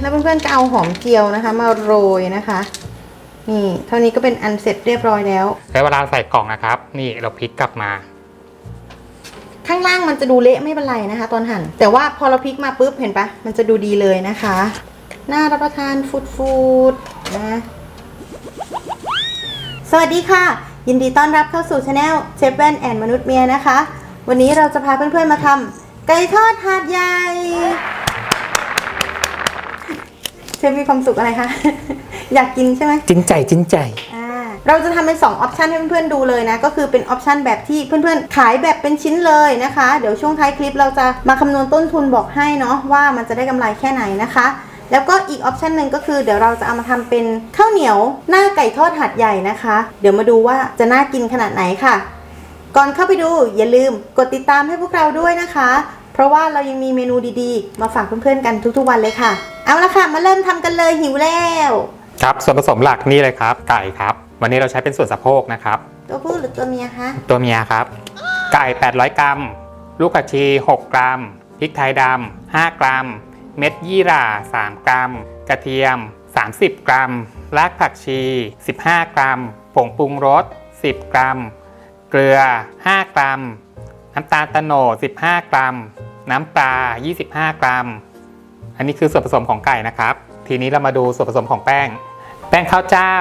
แล้วเพื่อนๆก็เอาหอมเจียวนะคะ มาโรยนะคะ นี่เท่านี้ก็เป็นอันเสร็จเรียบร้อยแล้วแล้วเวลาใส่กล่องนะครับ นี่เราพลิกกลับมา ข้างล่างมันจะดูเละไม่เป็นไรนะคะ ตอนหั่นแต่ว่าพอเราพลิกมาปุ๊บเห็นปะมันจะดูดีเลยนะคะน่ารับประทานฟูดฟูดนะสวัสดีค่ะ ยินดีต้อนรับเข้าสู่ช anel เชฟแว่นแอนมนุษย์เมียนะคะ วันนี้เราจะพาเพื่อนๆมาทำไก่ทอดหาดใหญ่เช ฟมีความสุขอะไรคะ อยากกินใช่ไหมจิ้นใจจิ้นใจอ่าเราจะทำเป็น2ออปชันให้เพื่อนๆดูเลยนะ ก็คือเป็นออปชันแบบที่เพื่อนๆ ขายแบบเป็นชิ้นเลยนะคะ เดี๋ยวช่วงท้ายคลิปเราจะมาคำนวณต้นทุนบอกให้เนาะว่ามันจะได้กำไรแค่ไหนนะคะแล้วก็อีกออปชันหนึ่งก็คือเดี๋ยวเราจะเอามาทำเป็นข้าวเหนียวหน้าไก่ทอดหัดใหญ่นะคะ เดี๋ยวมาดูว่าจะน่ากินขนาดไหนค่ะ ก่อนเข้าไปดูอย่าลืมกดติดตามให้พวกเราด้วยนะคะ เพราะว่าเรายังมีเมนูดีๆ มาฝากเพื่อนๆกันทุกๆวันเลยค่ะ เอาละค่ะ มาเริ่มทำกันเลยหิวแล้วครับส่วนผสมหลักนี่เลยครับ ไก่ครับ วันนี้เราใช้เป็นส่วนสะโพกนะครับ ตัวผู้หรือตัวเมียคะตัวเมียครับ ไก่ 800 กรัม ลูกกระชี 6 กรัมพริกไทยดำ5กรัม เม็ดยี่หร่า 3 กรัม กระเทียม 30 กรัม รากผักชี 15 กรัม ผงปรุงรส 10 กรัม เกลือ 5 กรัม น้ำตาลตะโนด15 กรัม น้ำปลา 25 กรัม อันนี้คือส่วนผสมของไก่นะครับ ทีนี้เรามาดูส่วนผสมของแป้ง แป้งข้าวเจ้า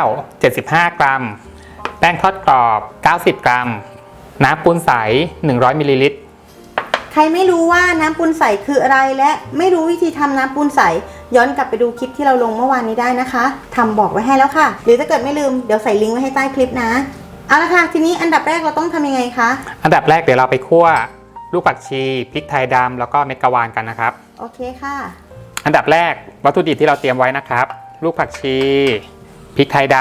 75 กรัม แป้งทอดกรอบ 90 กรัม น้ำปูนใส 100 มิลลิลิตร ใครไม่รู้ว่าน้ำปูนใสคืออะไรและไม่รู้วิธีทำน้ำปูนใส ย้อนกลับไปดูคลิปที่เราลงเมื่อวานนี้ได้นะคะทำบอกไว้ให้แล้วค่ะ หรือถ้าเกิดไม่ลืมเดี๋ยวใส่ลิงก์ไว้ให้ใต้คลิปนะ เอาละค่ะ ทีนี้อันดับแรกเราต้องทำยังไงคะ อันดับแรกเดี๋ยวเราไปคั่วลูกผักชีพริกไทยดำแล้วก็เม็ดกะวานกันนะครับ โอเคค่ะ อันดับแรกวัตถุดิบที่เราเตรียมไว้นะครับ ลูกผักชีพริกไทยด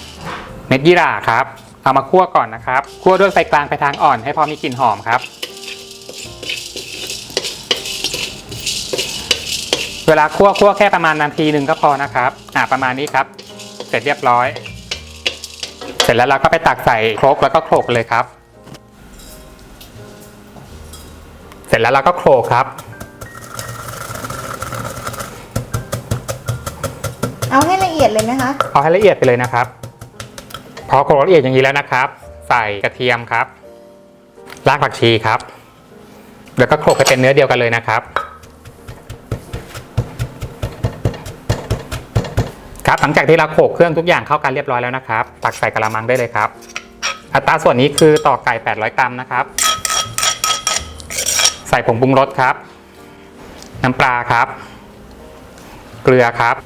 ำเม็ดยี่หร่าครับ เอามาคั่วก่อนนะครับคั่วด้วยไฟกลางไปทางอ่อนให้พอมีกลิ่นหอมครับ เวลาคั่วคั่วแค่ประมาณนาทีหนึ่งก็พอนะครับอ่าประมาณนี้ครับ เสร็จเรียบร้อย เสร็จแล้วเราก็ไปตักใส่ครกแล้วก็โขลกเลยครับ เสร็จแล้วเราก็โขลกครับ เอาให้ละเอียดเลยไหมคะ เอาให้ละเอียดไปเลยนะครับ พอโขลกละเอียดอย่างนี้แล้วนะครับ ใส่กระเทียมครับ รากผักชีครับ แล้วก็โขลกให้เป็นเนื้อเดียวกันเลยนะครับ ครับหลังจากที่เราโขลกเครื่องทุกอย่างเข้ากันเรียบร้อยแล้วนะครับ ตักใส่กระมังได้เลยครับ อัตราส่วนนี้คือต่อไก่ 800 กรัมนะครับ ใส่ผงปรุงรสครับ น้ำปลาครับ เกลือครับ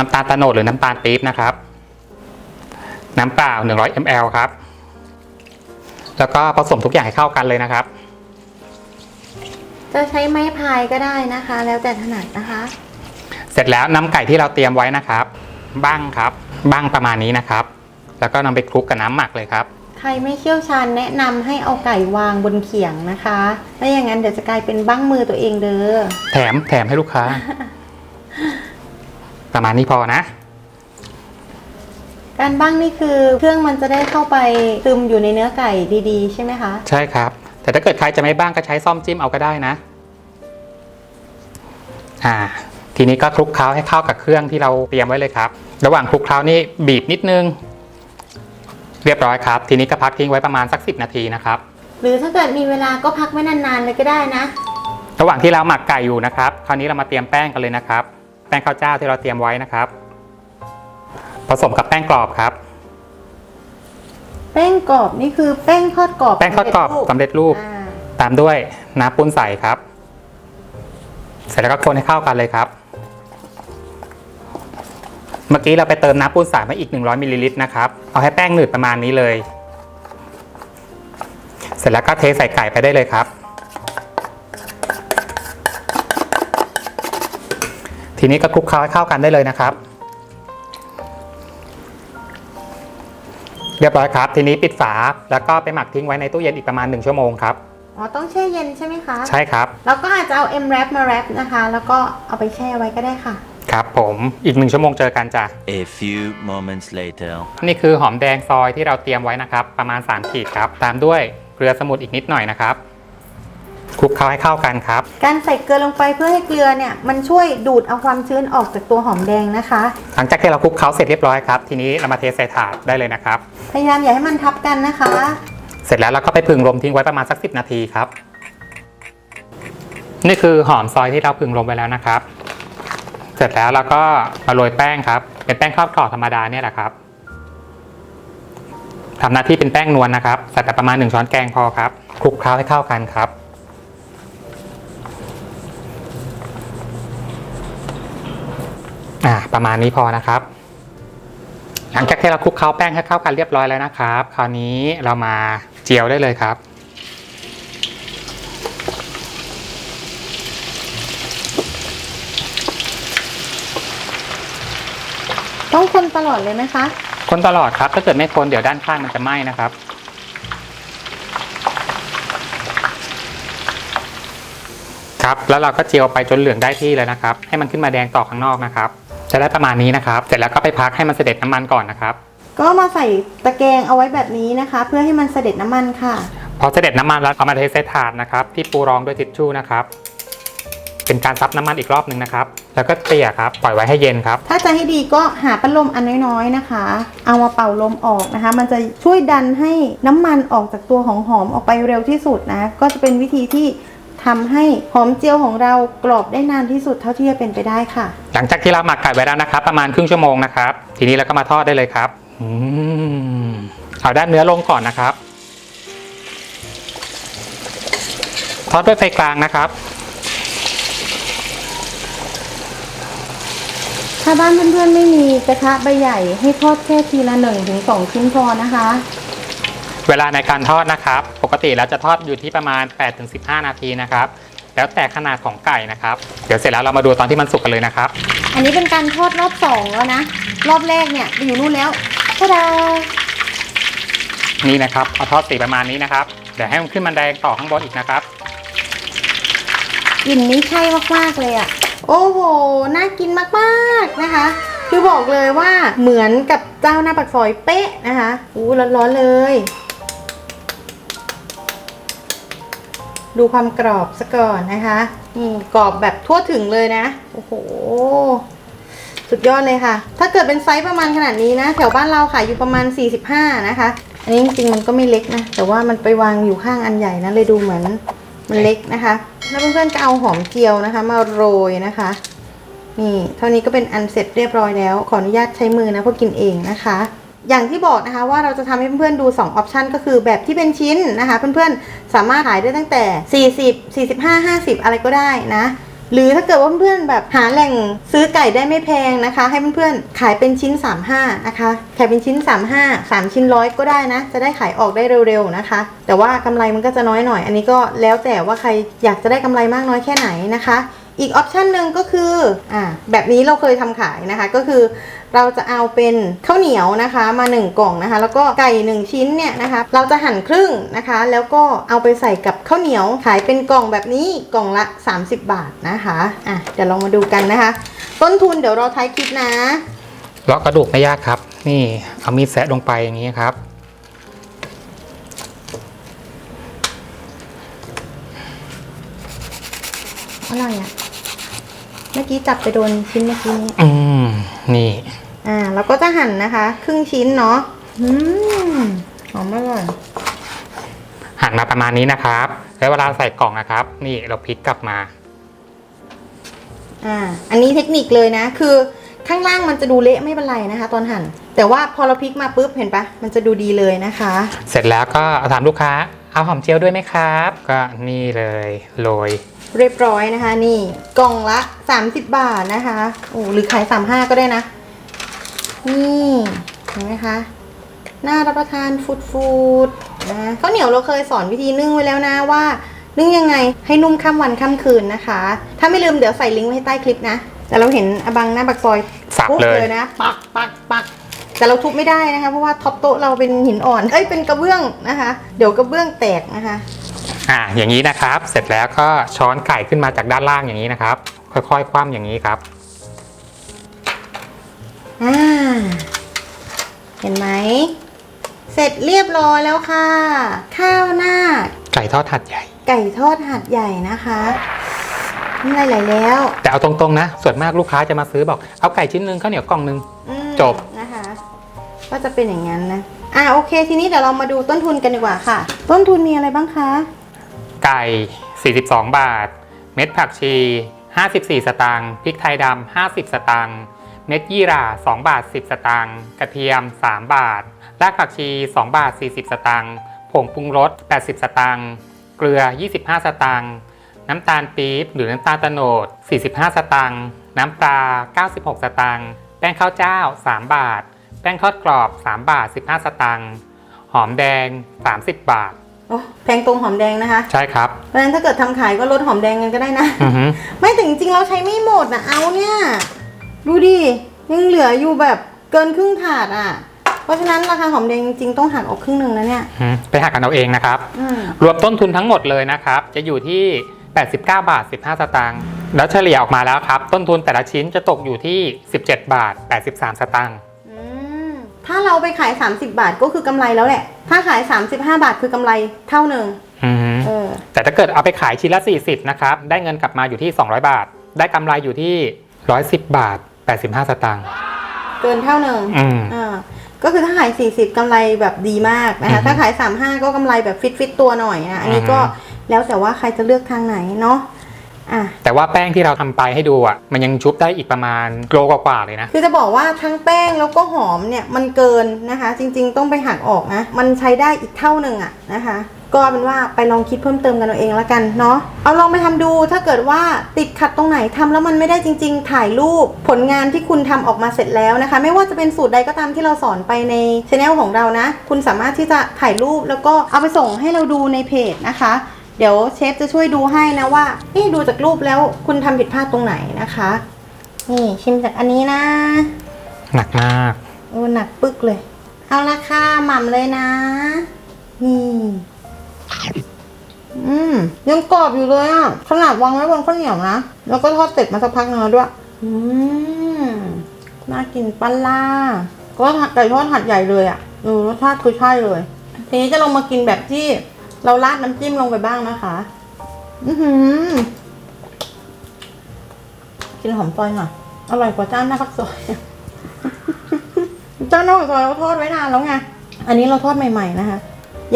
น้ำตาลตะโนดหรือน้ำตาลปี๊บนะครับ น้ำเปล่า 100 ml ครับ แล้วก็ผสมทุกอย่างให้เข้ากันเลยนะครับ จะใช้ไม้พายก็ได้นะคะ แล้วแต่ถนัดนะคะ เสร็จแล้วน้ำไก่ที่เราเตรียมไว้นะครับ บ้างครับ บ้างประมาณนี้นะครับ แล้วก็นำไปคลุกกับน้ำหมักเลยครับใครไม่เชี่ยวชาญแนะนำให้เอาไก่วางบนเขียงนะคะไม่อย่างนั้นเดี๋ยวจะกลายเป็นบ้างมือตัวเองเด้อ แถมแถมให้ลูกค้า ประมาณนี้พอนะ การบ้างนี่คือเครื่องมันจะได้เข้าไปซึมอยู่ในเนื้อไก่ดีๆ ใช่ไหมคะ ใช่ครับ แต่ถ้าเกิดใครจะไม่บ้างก็ใช้ซ่อมจิ้มเอาก็ได้นะ อ่า ทีนี้ก็คลุกเคล้าให้เข้ากับเครื่องที่เราเตรียมไว้เลยครับ ระหว่างคลุกเคล้านี่บีบนิดนึง เรียบร้อยครับ ทีนี้ก็พักทิ้งไว้ประมาณสักสินาทีนะครับ หรือถ้าเกิดมีเวลาก็พักไว้นานๆเลยก็ได้นะ ระหว่างที่เราหมักไก่อยู่นะครับ คราวนี้เรามาเตรียมแป้งกันเลยนะครับ แป้งข้าวเจ้าที่เราเตรียมไว้นะครับ ผสมกับแป้งกรอบครับ แป้งกรอบนี่คือแป้งทอดกรอบแป้งทอดกรอบสำเร็จรูปอ่าตามด้วยน้ำปุ้นใสครับ เสร็จแล้วก็คนให้เข้ากันเลยครับ เมื่อกี้เราไปเติมน้ำปุ้นใสมาอีก 100มิลลิลิตรนะครับ เอาให้แป้งหนืดประมาณนี้เลย เสร็จแล้วก็เทใส่ไก่ไปได้เลยครับ ทีนี้ก็คลุกเคล้าให้เข้ากันได้เลยนะครับ เรียบร้อยครับ ทีนี้ปิดฝาแล้วก็ไปหมักทิ้งไว้ในตู้เย็นอีกประมาณ 1 ชั่วโมงครับ อ๋อ ต้องแช่เย็นใช่ไหมคะใช่ครับ แล้วก็อาจจะเอา M wrap มา wrap นะคะ แล้วก็เอาไปแช่ไว้ก็ได้ค่ะ ครับผมอีกหนึ่งชั่วโมงเจอกันจ้ะ A few moments later. นี่คือหอมแดงซอยที่เราเตรียมไว้นะครับ ประมาณ 3 ขีดครับ ตามด้วยเกลือสมุนอีกนิดหน่อยนะครับ คลุกเคล้าให้เข้ากันครับ การใส่เกลือลงไปเพื่อให้เกลือเนี่ยมันช่วยดูดเอาความชื้นออกจากตัวหอมแดงนะคะ หลังจากที่เราคลุกเคล้าเสร็จเรียบร้อยครับ ทีนี้เรามาเทใส่ถาดได้เลยนะครับ พยายามอย่าให้มันทับกันนะคะ เสร็จแล้วเราก็ไปพึ่งลมทิ้งไว้ประมาณสัก 10 นาทีครับ นี่คือหอมซอยที่เราพึ่งลมไว้แล้วนะครับ เสร็จแล้วเราก็มาโรยแป้งครับ เป็นแป้งข้าวกรอบธรรมดาเนี่ยแหละครับทำหน้าที่เป็นแป้งนวลนะครับ ใส่แต่ประมาณ 1 ช้อนแกงพอครับ คลุกเคล้าให้เข้ากันครับ อ่าประมาณนี้พอนะครับ หลังจากที่เราคลุกเคล้าแป้งให้เข้ากันเรียบร้อยแล้วนะครับ คราวนี้เรามาเจียวได้เลยครับต้องคนตลอดเลยไหมคะ คนตลอดครับ ถ้าเกิดไม่คนเดี๋ยวด้านข้างมันจะไหม้นะครับ ครับ แล้วเราก็เจียวไปจนเหลืองได้ที่เลยนะครับ ให้มันขึ้นมาแดงต่อข้างนอกนะครับ จะได้ประมาณนี้นะครับ เสร็จแล้วก็ไปพักให้มันเสด็จน้ำมันก่อนนะครับ ก็มาใส่ตะแกรงเอาไว้แบบนี้นะคะ เพื่อให้มันเสด็จน้ำมันค่ะ พอเสด็จน้ำมันแล้วเอามาเทใส่ถาดนะครับ ที่ปูรองด้วยทิชชู่นะครับ เป็นการซับน้ำมันอีกรอบหนึ่งนะครับ แล้วก็เตี่ยครับปล่อยไว้ให้เย็นครับ ถ้าจะให้ดีก็หาพัดลมอันน้อยๆนะคะ เอามาเป่าลมออกนะคะ มันจะช่วยดันให้น้ำมันออกจากตัวของหอมออกไปเร็วที่สุดนะ ก็จะเป็นวิธีที่ ทำให้หอมเจียวของเรากรอบได้นานที่สุดเท่าที่จะเป็นไปได้ค่ะ หลังจากที่เราหมักไก่ไว้แล้วนะครับ ประมาณครึ่งชั่วโมงนะครับ ทีนี้เราก็มาทอดได้เลยครับอืมเอาด้านเนื้อลงก่อนนะครับ ทอดด้วยไฟกลางนะครับ ถ้าบ้านเพื่อนๆไม่มีกระทะใบใหญ่ให้ทอดแค่ทีละ1นถึงสชิ้นพอนะคะ เวลาในการทอดนะครับป กติเราจะทอดอยู่ที่ประมาณ 8-15 นาทีนะครับ แล้วแต่ขนาดของไก่นะครับ เดี๋ยวเสร็จแล้วเรามาดูตอนที่มันสุกกันเลยนะครับ อันนี้เป็นการทอดรอบสองแล้วนะ รอบแรกเนี่ยไปอยู่นู่นแล้วทาดานี่นะครับเอาทอดสีประมาณนี้นะครับ เดี๋ยวให้มันขึ้นมันแดงต่อข้างบนอีกนะครับกลิ่นนี้ใช่มากๆเลยอะ่ะ โอ้โห น่ากินมากๆนะคะ คือบอกเลยว่าเหมือนกับเจ้าหน้าปักซอยเป๊ะนะคะอู้ร้อนๆเลย ดูความกรอบซะก่อนนะคะนี่กรอบแบบทั่วถึงเลยนะ โอ้โห สุดยอดเลยค่ะ ถ้าเกิดเป็นไซส์ประมาณขนาดนี้นะ แถวบ้านเราขายอยู่ประมาณ 45 นะคะ อันนี้จริงๆมันก็ไม่เล็กนะ แต่ว่ามันไปวางอยู่ข้างอันใหญ่นะเลยดูเหมือนมันเล็กนะคะ แล้วเพื่อนๆก็เอาหอมเจียวนะคะ มาโรยนะคะ นี่ เท่านี้ก็เป็นอันเสร็จเรียบร้อยแล้ว ขออนุญาตใช้มือนะเพราะกินเองนะคะ อย่างที่บอกนะคะว่าเราจะทำให้เพื่อนๆดู2ออปชันก็คือแบบที่เป็นชิ้นนะคะ เพื่อนๆสามารถขายได้ตั้งแต่ 40 45 50 อะไรก็ได้นะ หรือถ้าเกิดว่าเพื่อนๆแบบหาแหล่งซื้อไก่ได้ไม่แพงนะคะ ให้เพื่อนๆขายเป็นชิ้น 35 นะคะขายเป็นชิ้น 35 3 ชิ้นร้อยก็ได้นะ จะได้ขายออกได้เร็วๆนะคะ แต่ว่ากำไรมันก็จะน้อยหน่อย อันนี้ก็แล้วแต่ว่าใครอยากจะได้กำไรมากน้อยแค่ไหนนะคะอีกออปชันหนึ่งก็คืออ่าแบบนี้เราเคยทำขายนะคะ ก็คือ เราจะเอาเป็นข้าวเหนียวนะคะมา 1 กล่องนะคะ แล้วก็ไก่ 1 ชิ้นเนี่ยนะคะ เราจะหั่นครึ่งนะคะ แล้วก็เอาไปใส่กับข้าวเหนียวขายเป็นกล่องแบบนี้กล่องละ 30 บาทนะคะอะเดี๋ยวลองมาดูกันนะคะ ต้นทุนเดี๋ยวรอท้ายคลิปนะเลาะกระดูกไม่ยากครับ นี่เอามีดแซะลงไปอย่างนี้ครับอะไรอะ่ะ เมื่อกี้จับไปโดนชิ้นเมื่อกี้นี้อืมนี่ อ่าเราก็จะหั่นนะคะ ครึ่งชิ้นเนาะอืมหอมอร่อยหั่นมาประมาณนี้นะครับ แล้วเวลาใส่กล่องนะครับ นี่เราพลิกกลับมา อ่า อันนี้เทคนิคเลยนะ คือข้างล่างมันจะดูเละไม่เป็นไรนะคะ ตอนหั่น แต่ว่าพอเราพลิกมาปุ๊บเห็นปะมันจะดูดีเลยนะคะ เสร็จแล้วก็ถามลูกค้า เอาหอมเจียวด้วยไหมครับ ก็นี่เลยโรยเรียบร้อยนะคะ นี่กล่องละ 30 บาทนะคะโอ้หรือขาย 35 ก็ได้นะ นี่เห็นไหมคะน่ารับประทานฟูดฟูดนะข้าวเหนียวเราเคยสอนวิธีนึ่งไว้แล้วนะว่า นึ่งยังไงให้นุ่มข้ามวันข้ามคืนนะคะ ถ้าไม่ลืมเดี๋ยวใส่ลิงก์ไว้ให้ใต้คลิปนะ แต่เราเห็นอบังหน้าบักซอยสับทุบเลยเลยนะ ปักปักปักแต่เราทุบไม่ได้นะคะ เพราะว่าท็อปโต๊ะเราเป็นหินอ่อนเอ้ยเป็นกระเบื้องนะคะ เดี๋ยวกระเบื้องแตกนะคะอ่าอย่างนี้นะครับ เสร็จแล้วก็ช้อนไก่ขึ้นมาจากด้านล่างอย่างนี้นะครับ ค่อยๆ คว่ำอย่างนี้ครับ อ่า เห็นไหม เสร็จเรียบร้อยแล้วค่ะ ข้าวหน้า ไก่ทอดหัดใหญ่ ไก่ทอดหัดใหญ่นะคะนี่ไหลายๆแล้ว แต่เอาตรงๆนะ ส่วนมากลูกค้าจะมาซื้อบอก เอาไก่ชิ้นหนึ่งข้าวเหนียวกล่องหนึ่ง อืมจบ นะคะ ก็จะเป็นอย่างนั้นนะ อะโอเค ทีนี้เดี๋ยวเรามาดูต้นทุนกันดีกว่าค่ะ ต้นทุนมีอะไรบ้างคะ ไก่ 42 บาท เม็ดผักชี 54 สตางค์พริกไทยดำ50 สตางค์ เม็ดยี่หร่า2บาท10 สตางค์กระเทียม 3 บาท รากผักชี 2 บาท 40 สตางค์ผงปรุงรส 80 สตางค์เกลือ 25 สตางค์น้ำตาลปี๊บหรือน้ำตาลโตโนด 45 สตางค์น้ำปลา 96 สตางค์แป้งข้าวเจ้า 3 บาท แป้งทอดกรอบ 3 บาท 15 สตางค์หอมแดง 30 บาทโอ้แพงตรงหอมแดงนะคะ ใช่ครับเพราะฉะนั้นถ้าเกิดทำขายก็ลดหอมแดงกันก็ได้นะอือฮึไม่แต่จริงๆเราใช้ไม่หมดนะเอาเนี่ย ดูดิยังเหลืออยู่แบบเกินครึ่งถาดอะ เพราะฉะนั้นราคาหอมแดงจริงๆต้องหักออกครึ่งหนึ่งนะเนี่ย อืมไปหักกันเอาเองนะครับ อืมรวมต้นทุนทั้งหมดเลยนะครับ จะอยู่ที่ 89 บาท 15 สตางค์แล้วเฉลี่ยออกมาแล้วครับ ต้นทุนแต่ละชิ้นจะตกอยู่ที่ 17 บาท 83 สตางค์อืมถ้าเราไปขาย 30 บาทก็คือกำไรแล้วแหละ ถ้าขาย 35 บาทคือกำไรเท่าหนึ่งอือฮึเออ แต่ถ้าเกิดเอาไปขายชิ้นละ 40 นะครับ ได้เงินกลับมาอยู่ที่ 200 บาท ได้กำไรอยู่ที่ 110 บาท 85 สตางค์ เกินเท่าหนึ่งอืม อ่าก็คือถ้าขาย 40กำไรแบบดีมากนะคะอือฮึถ้าขาย 35 ก็กำไรแบบฟิตฟิตๆตัวหน่อยอะอันนี้อือฮึก็แล้วแต่ว่าใครจะเลือกทางไหนเนาะอะ แต่ว่าแป้งที่เราทำไปให้ดูอะ มันยังชุบได้อีกประมาณโลกว่าๆเลยนะ คือจะบอกว่าทั้งแป้งแล้วก็หอมเนี่ยมันเกินนะคะ จริงๆต้องไปหักออกนะ มันใช้ได้อีกเท่าหนึ่งอะนะคะ ก็เป็นว่าไปลองคิดเพิ่มเติมกันเอาเองแล้วกันเนาะเอาลองไปทำดูถ้าเกิดว่าติดขัดตรงไหนทำแล้วมันไม่ได้จริง ๆ ถ่ายรูปผลงานที่คุณทำออกมาเสร็จแล้วนะคะ ไม่ว่าจะเป็นสูตรใดก็ตามที่เราสอนไปในช anel ของเรานะ คุณสามารถที่จะถ่ายรูปแล้วก็เอาไปส่งให้เราดูในเพจนะคะเดี๋ยวเชฟจะช่วยดูให้นะว่านี่ดูจากรูปแล้วคุณทำผิดพลาดตรงไหนนะคะ นี่ชิมจากอันนี้นะ หนักมาก โอ้หนักปึกเลย เอาละค่ะหม่ำเลยนะ ยังกรอบอยู่เลยอะ ขนาดวางไว้บนข้าวเหนียวนะ แล้วก็ทอดเสร็จมาสักพักหนึงแล้วด้วย อืม น่ากินปันล่า ก็ไก่ทอดหัดใหญ่เลยอะเออรสชาติคือใช่เลย ทีนี้จะลงมากินแบบที่เราราดน้ำจิ้มลงไปบ้างนะคะ อือหือ กินหอมซอยหน่อยอร่อยกว่าเจ้าหน้าปักซอย เจ้าหน้าปักซอยเราทอดไว้นานแล้วไง อันนี้เราทอดใหม่ ๆ นะคะ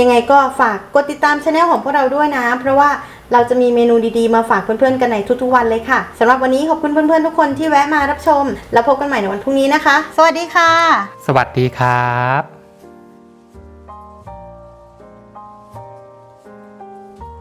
ยังไงก็ฝากกดติดตามช anel ของพวกเราด้วยนะ เพราะว่าเราจะมีเมนูดีๆ มาฝากเพื่อนๆกันในทุกๆวันเลยค่ะสำหรับวันนี้ขอบคุณเพื่อนๆทุกคนที่แวะมารับชม แล้วพบกันใหม่ในวันพรุ่งนี้นะคะ สวัสดีค่ะ สวัสดีครับ